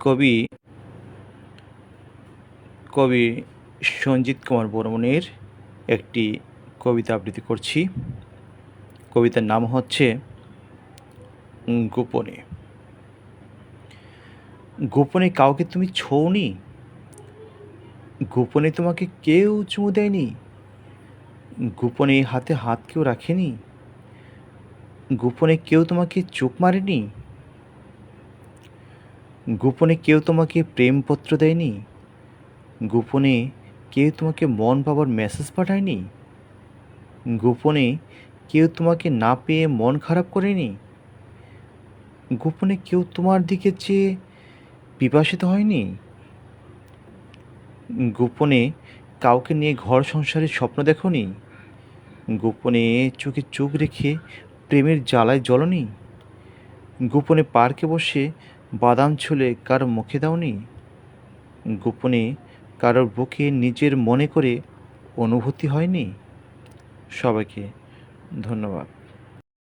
কবি কবি সঞ্জিত কুমার বর্মনের একটি কবিতা আবৃত্তি করছি। কবিতার নাম হচ্ছে গোপনে। গোপনে কাউকে তুমি ছৌনি গোপনে তোমাকে কেউ চুমু দেয়নি? গোপনে হাতে হাত কেউ রাখেনি? গোপনে কেউ তোমাকে চোখ মারেনি? গোপনে কেউ তোমাকে প্রেমপত্র দেয়নি? গোপনে কেউ তোমাকে মন পাবার মেসেজ পাঠায়নি? গোপনে কেউ তোমাকে না পেয়ে মন খারাপ করেনি? গোপনে কেউ তোমার দিকে চেয়ে বিভাসিত হয়নি? গোপনে কাউকে নিয়ে ঘর সংসারের স্বপ্ন দেখনি? গোপনে চোখে চোখ রেখে প্রেমের জ্বালায় জ্বলনি? গোপনে পার্কে বসে বাদাম ছুলে কারও মুখে দাওনি? গোপনে কারোর বুকে নিজের মনে করে অনুভূতি হয়নি? সবাইকে ধন্যবাদ।